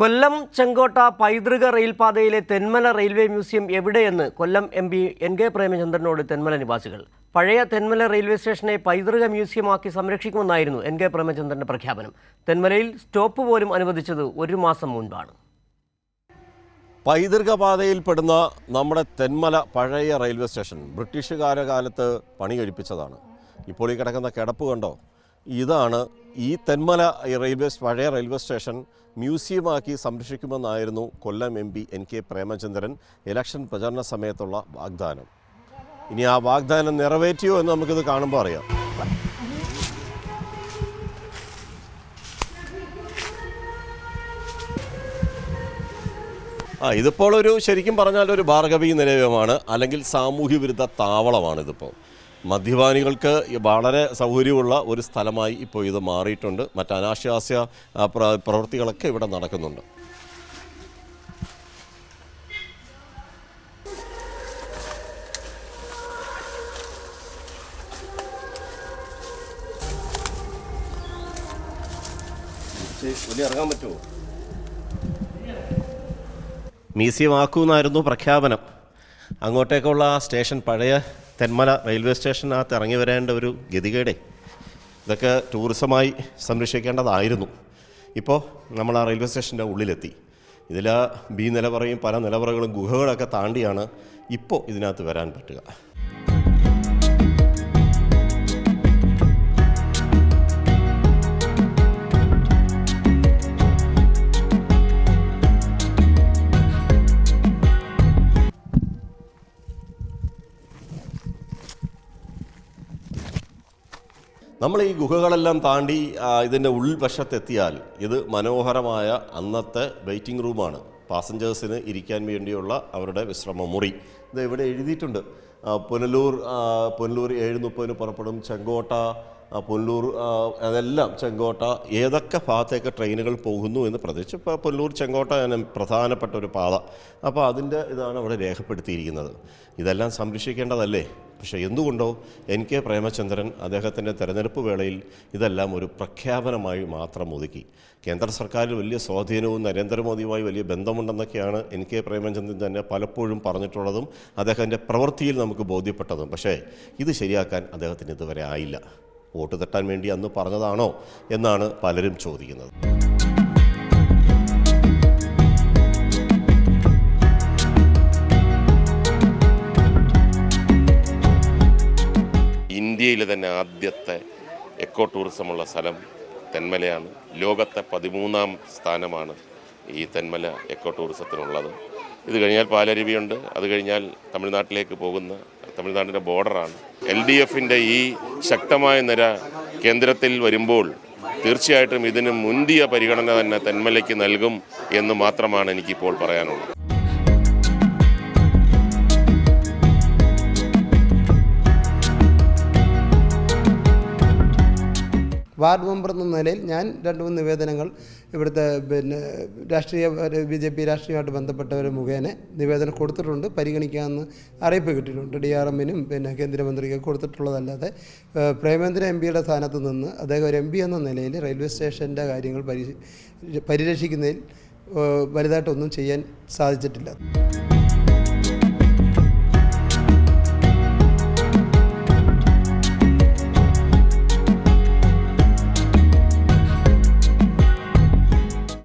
കൊല്ലം ചെങ്കോട്ട പൈതൃക റെയിൽപാതയിലെ Thenmala railway museum എവിടെയെന്ന് Kollam M P N K പ്രേമചന്ദ്രനോട് തെന്മല നിവാസികൾ. പഴയ തെന്മല റെയിൽവേ സ്റ്റേഷനെ പൈതൃക മ്യൂസിയമാക്കി സംരക്ഷിക്കുമെന്നായിരുന്നു എൻ കെ പ്രേമചന്ദ്രന്റെ പ്രഖ്യാപനം. തെന്മലയിൽ സ്റ്റോപ്പ് പോലും അനുവദിച്ചത് ഒരു മാസം മുൻപാണ്. പൈതൃക പാതയിൽപ്പെടുന്ന നമ്മുടെ തെന്മല പഴയ റെയിൽവേ സ്റ്റേഷൻ ബ്രിട്ടീഷുകാര കാലത്ത് പണി കഴിപ്പിച്ചതാണ് ഇപ്പോൾ ഈ കിടക്കുന്ന കിടപ്പ് കണ്ടോ? ഇതാണ് ഈ തെന്മല റെയിൽവേ പഴയ റെയിൽവേ സ്റ്റേഷൻ മ്യൂസിയമാക്കി സംരക്ഷിക്കുമെന്നായിരുന്നു Kollam M P N K Premachandran election പ്രചാരണ സമയത്തുള്ള വാഗ്ദാനം. ഇനി ആ വാഗ്ദാനം നിറവേറ്റിയോ എന്ന് നമുക്കിത് കാണുമ്പോൾ അറിയാം. ആ ഇതിപ്പോൾ ഒരു ശരിക്കും പറഞ്ഞാൽ ഒരു ഭാർഗവീ നിലയമാണ് അല്ലെങ്കിൽ സാമൂഹ്യ വിരുദ്ധ താവളമാണ് ഇതിപ്പോൾ മദ്യപാനികൾക്ക് വളരെ സൗകര്യമുള്ള ഒരു സ്ഥലമായി ഇപ്പോൾ ഇത് മാറിയിട്ടുണ്ട്. മറ്റ് അനാശാസ്യ പ്രവൃത്തികളൊക്കെ ഇവിടെ നടക്കുന്നുണ്ട്. ഇറങ്ങാൻ പറ്റുമോ? മ്യൂസിയം ആക്കുമെന്നായിരുന്നു പ്രഖ്യാപനം. അങ്ങോട്ടേക്കുള്ള ആ സ്റ്റേഷൻ പഴയ തെന്മല റെയിൽവേ സ്റ്റേഷനകത്ത് ഇറങ്ങി വരേണ്ട ഒരു ഗതികേടെ. ഇതൊക്കെ ടൂറിസമായി സംരക്ഷിക്കേണ്ടതായിരുന്നു. ഇപ്പോൾ നമ്മൾ ആ റെയിൽവേ സ്റ്റേഷന്റെ ഉള്ളിലെത്തി. ഇതിൽ ബി നിലവറയും പല നിലവറകളും ഗുഹകളൊക്കെ താണ്ടിയാണ് ഇപ്പോൾ ഇതിനകത്ത് വരാൻ പറ്റുക. നമ്മൾ ഈ ഗുഹകളെല്ലാം താണ്ടി ഇതിന്റെ ഉൾവശത്തെത്തിയാൽ ഇത് മനോഹരമായ അന്നത്തെ വെയിറ്റിംഗ് റൂമാണ്. പാസഞ്ചേഴ്സിന് ഇരിക്കാൻ വേണ്ടിയുള്ള അവരുടെ വിശ്രമ മുറി ഇത് ഇവിടെ എഴുതിയിട്ടുണ്ട്. പുനലൂർ പുനലൂർ ഏഴ് മുപ്പതിന് പുറപ്പെടും ചെങ്കോട്ട ആ, പുനലൂർ അതെല്ലാം ചെങ്കോട്ട ഏതൊക്കെ ഭാഗത്തേക്ക് ട്രെയിനുകൾ പോകുന്നു എന്ന് പ്രത്യേകിച്ച് ഇപ്പോൾ പുല്ലൂർ ചെങ്കോട്ട പ്രധാനപ്പെട്ട ഒരു പാത. അപ്പോൾ അതിന്റെ ഇതാണ് അവിടെ രേഖപ്പെടുത്തിയിരിക്കുന്നത്. ഇതെല്ലാം സംരക്ഷിക്കേണ്ടതല്ലേ? പക്ഷേ എന്തുകൊണ്ടോ എൻ കെ പ്രേമചന്ദ്രൻ അദ്ദേഹത്തിന്റെ തെരഞ്ഞെടുപ്പ് വേളയിൽ ഇതെല്ലാം ഒരു പ്രഖ്യാപനമായി മാത്രം ഒതുക്കി. കേന്ദ്ര സർക്കാരിൽ വലിയ സ്വാധീനവും നരേന്ദ്രമോദിയുമായി വലിയ ബന്ധമുണ്ടെന്നൊക്കെയാണ് എൻ കെ പ്രേമചന്ദ്രൻ തന്നെ പലപ്പോഴും പറഞ്ഞിട്ടുള്ളതും അദ്ദേഹത്തിന്റെ പ്രവൃത്തിയിൽ നമുക്ക് ബോധ്യപ്പെട്ടതും. പക്ഷേ ഇത് ശരിയാക്കാൻ അദ്ദേഹത്തിന് ഇതുവരെ ആയില്ല. വോട്ട് തട്ടാൻ വേണ്ടി അന്ന് പറഞ്ഞതാണോ എന്നാണ് പലരും ചോദിക്കുന്നത്. ഇന്ത്യയിലെ തന്നെ ആദ്യത്തെ എക്കോ ടൂറിസമുള്ള സ്ഥലം തെന്മലയാണ്. ലോകത്തെ പതിമൂന്നാം സ്ഥാനമാണ് ഈ തെന്മല എക്കോ ടൂറിസത്തിനുള്ളത് ഇത് കഴിഞ്ഞാൽ പാലരുവിയുണ്ട്. അത് കഴിഞ്ഞാൽ തമിഴ്നാട്ടിലേക്ക് പോകുന്ന തമിഴ്നാടിന്റെ ബോർഡറാണ് എൽ ഡി എഫിന്റെ ഈ ശക്തമായ നിര കേന്ദ്രത്തിൽ വരുമ്പോൾ തീർച്ചയായിട്ടും ഇതിന് മുന്തിയ പരിഗണന തന്നെ തെന്മലയ്ക്ക് നൽകും എന്ന് മാത്രമാണ് എനിക്കിപ്പോൾ പറയാനുള്ളത്. വാർഡ് മെമ്പർ എന്ന നിലയിൽ ഞാൻ രണ്ട് മൂന്ന് നിവേദനങ്ങൾ ഇവിടുത്തെ പിന്നെ രാഷ്ട്രീയ ബി ജെ പി രാഷ്ട്രീയമായിട്ട് ബന്ധപ്പെട്ടവർ മുഖേന നിവേദനം കൊടുത്തിട്ടുണ്ട് പരിഗണിക്കാമെന്ന് അറിയിപ്പ് കിട്ടിയിട്ടുണ്ട്. ഡി ആർ എമ്മിനും പിന്നെ കേന്ദ്രമന്ത്രിക്ക് കൊടുത്തിട്ടുള്ളതല്ലാതെ പ്രേമേന്ദ്ര എം പിയുടെ സ്ഥാനത്ത് നിന്ന് അദ്ദേഹം ഒരു എം പി എന്ന നിലയിൽ റെയിൽവേ സ്റ്റേഷന്റെ കാര്യങ്ങൾ പരി പരിരക്ഷിക്കുന്നതിൽ വലുതായിട്ടൊന്നും ചെയ്യാൻ സാധിച്ചിട്ടില്ല.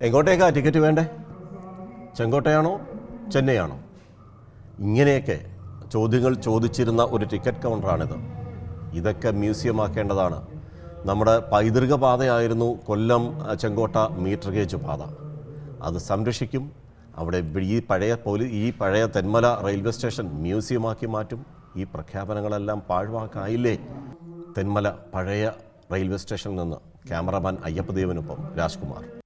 എങ്ങോട്ടേക്കാ ടിക്കറ്റ് വേണ്ടേ? ചെങ്കോട്ടയാണോ ചെന്നൈയാണോ? ഇങ്ങനെയൊക്കെ ചോദ്യങ്ങൾ ചോദിച്ചിരുന്ന ഒരു ടിക്കറ്റ് കൗണ്ടറാണിത്. ഇതൊക്കെ മ്യൂസിയം ആക്കേണ്ടതാണ് നമ്മുടെ പൈതൃക പാതയായിരുന്നു കൊല്ലം ചെങ്കോട്ട മീറ്റർ ഗേജ് പാത. അത് സംരക്ഷിക്കും. അവിടെ ഈ പഴയ പോലീ ഈ പഴയ തെന്മല റെയിൽവേ സ്റ്റേഷൻ മ്യൂസിയമാക്കി മാറ്റും. ഈ പ്രഖ്യാപനങ്ങളെല്ലാം പാഴ്വാക്കായില്ലേ? തെന്മല പഴയ റെയിൽവേ സ്റ്റേഷനിൽ നിന്ന് ക്യാമറമാൻ അയ്യപ്പദേവനൊപ്പം രാജ്കുമാർ.